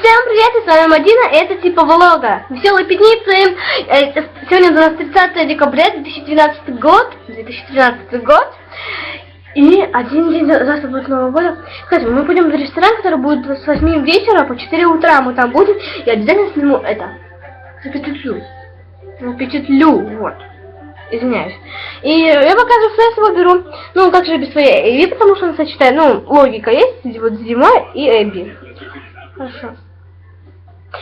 Всем привет, с вами Мадина, и это типа влога. Веселые пятницы. Э, Сегодня у нас 30 декабря 2012 год. 2013 год. И один день за- завтра будет Нового года. Кстати, мы пойдем в ресторан, который будет с 8 вечера по 4 утра. Мы там будем. И обязательно сниму это. Запечатлю. Запечатлю, вот. Извиняюсь. И я что я с собой беру. Ну, как же без своей Эбби, потому что она сочетает, ну, логика есть, вот зима и Эбби. Хорошо.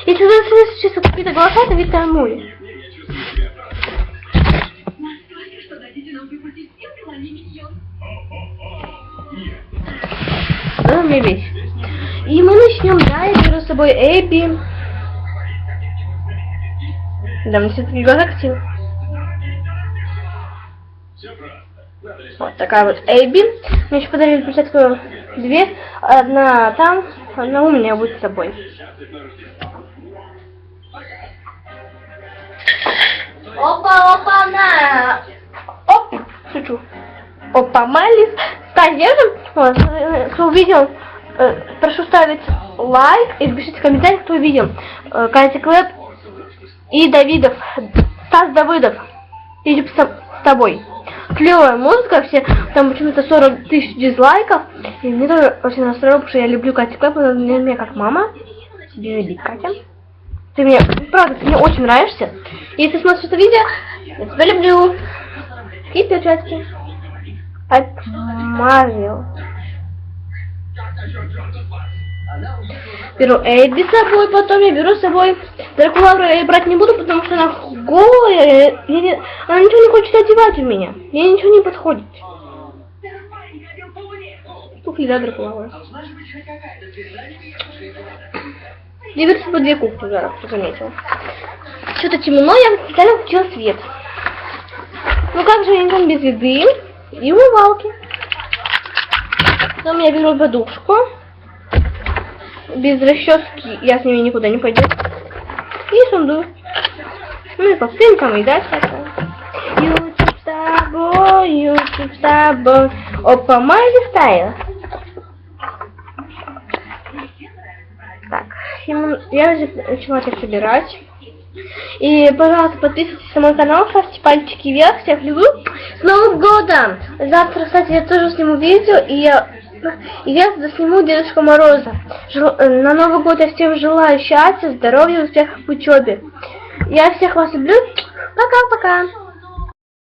Если вы слышите сейчас какие-то голоса, это Виктор Мури. Да, мне весь. И мы начнем, да, я беру с собой Эбби. Да, мне все-таки глаза красивые. Вот такая вот Эбби. Мне еще подарили площадку две. Одна там, одна у меня будет с собой. Опа, опа, на! Оп, шучу. Опа, вот, э, кто увидел, э, прошу ставить лайк и пишите в комментариях, кто увидел. Э, Катя Клэп и Давидов. Стас Давыдов. Идем с тобой. Клевая музыка, все, там почему-то 40 тысяч дизлайков. И мне тоже очень расстроило, потому что я люблю Катю Клэп, она для меня как мама. Тебе любить, Катя. Ты мне, правда, ты мне очень нравишься. Если ты смотришь это видео, я тебя люблю. И перчатки. Отмазил. Беру Эбби с собой, потом я беру с собой Дракулавру я брать не буду, потому что она голая, я не- она ничего не хочет одевать у меня, ей ничего не подходит. Туфли, да, Дракулавра? Я с собой две куклы, зараз, кто заметил. Что-то темно, я специально включила свет. Ну как же они там без еды и умывалки. Потом я беру подушку. Без расчески я с ними никуда не пойду. И сундук. Ну и посылкам, и да, всякое. YouTube с тобой, YouTube с тобой. Опа, Майли стайл. Так, я уже начала это собирать. И, пожалуйста, подписывайтесь на мой канал, ставьте пальчики вверх, всех люблю. С Новым годом! Завтра, кстати, я тоже сниму видео, и я, я сниму Дедушка Мороза. Э, На Новый год я всем желаю счастья, здоровья, успехов в учебе. Я всех вас люблю. Пока-пока.